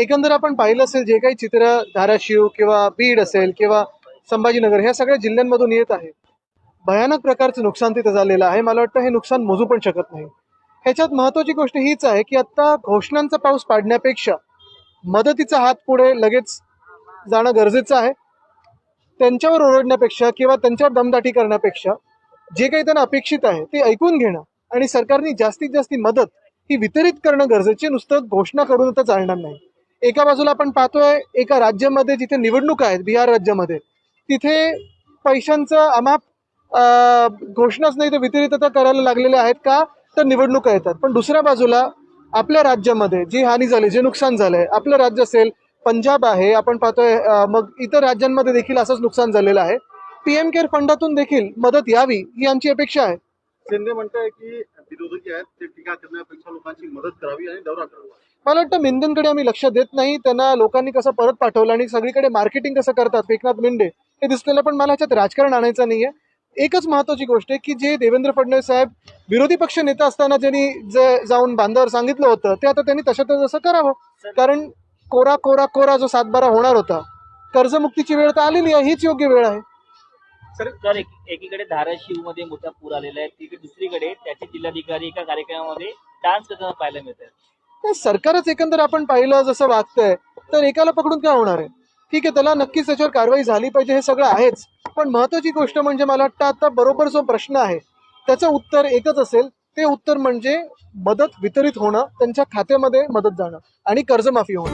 एकंदर आपण पाहिलं असेल जे काही चित्र धाराशिव किंवा बीड असेल किंवा संभाजीनगर ह्या सगळ्या जिल्ह्यांमधून येत आहे भयानक प्रकारचं नुकसान तिथं झालेलं आहे. मला वाटतं हे नुकसान मोजू पण शकत नाही. ह्याच्यात महत्वाची गोष्ट हीच आहे की आत्ता घोषणांचा पाऊस पाडण्यापेक्षा मदतीचा हात पुढे लगेच जाणं गरजेचं आहे. त्यांच्यावर ओरडण्यापेक्षा किंवा त्यांच्यावर दमदाटी करण्यापेक्षा जे काही त्यांना अपेक्षित आहे ते ऐकून घेणं आणि सरकारने जास्तीत जास्त मदत ही वितरित करणं गरजेचे नुसतं घोषणा करून तर चालणार नाही. एका बाजूला आपण पाहतोय एका राज्यामध्ये जिथे निवडणूक आहेत बिहार राज्यामध्ये तिथे पैशांचं अमाप घोषणाच नाही तर वितरित करायला लागलेले आहेत का तर निवडणुका येतात. पण दुसऱ्या बाजूला आपल्या राज्यामध्ये जी हानी झाली जे नुकसान झालंय आपलं राज्य असेल पंजाब आहे आपण पाहतोय मग इतर राज्यांमध्ये देखील असंच नुकसान झालेलं आहे. पीएम केअर फंडातून देखील मदत यावी ही आमची अपेक्षा आहे. शिंदे म्हणताय की विरोधकी आहेत ते टीका करण्यापेक्षा लोकांची मदत करावी आणि दौरा करावा. मला वाटतं मेंदनकडे आम्ही लक्ष देत नाही त्यांना लोकांनी कसं परत पाठवलं आणि सगळीकडे मार्केटिंग कसं करतात एकनाथ मेंढे हे दिसलेलं पण मला ह्याच्यात राजकारण आणायचं नाहीये. एकच महत्वाची गोष्ट आहे की जे देवेंद्र फडणवीस साहेब विरोधी पक्ष नेता असताना ज्यांनी जे जाऊन बांधावर सांगितलं होतं ते आता त्यांनी तशा तसं करावं. कारण कोरा कोरा कोरा जो सातबारा होणार होता कर्जमुक्तीची वेळ तर आलेली आहे हीच योग्य वेळ आहे. तर एक- एकीकडे धाराशिवमध्ये मोठा पूर आलेला आहे. तिकडे दुसरीकडे त्याचे जिल्हाधिकारी एका कार्यक्रमामध्ये डान्स करताना पाहायला मिळत आहे तर सरकारच एकंदर आपण पाहिलं जसं वागतंय तर एकाला पकडून काय होणार आहे? ठीक आहे त्याला नक्कीच त्याच्यावर कारवाई झाली पाहिजे हे सगळं आहेच. पण महत्वाची गोष्ट म्हणजे मला वाटतं आता बरोबर जो प्रश्न आहे त्याचं उत्तर एकच असेल. ते उत्तर म्हणजे मदत वितरित होणं त्यांच्या खात्यामध्ये मदत जाणं आणि कर्जमाफी होणं.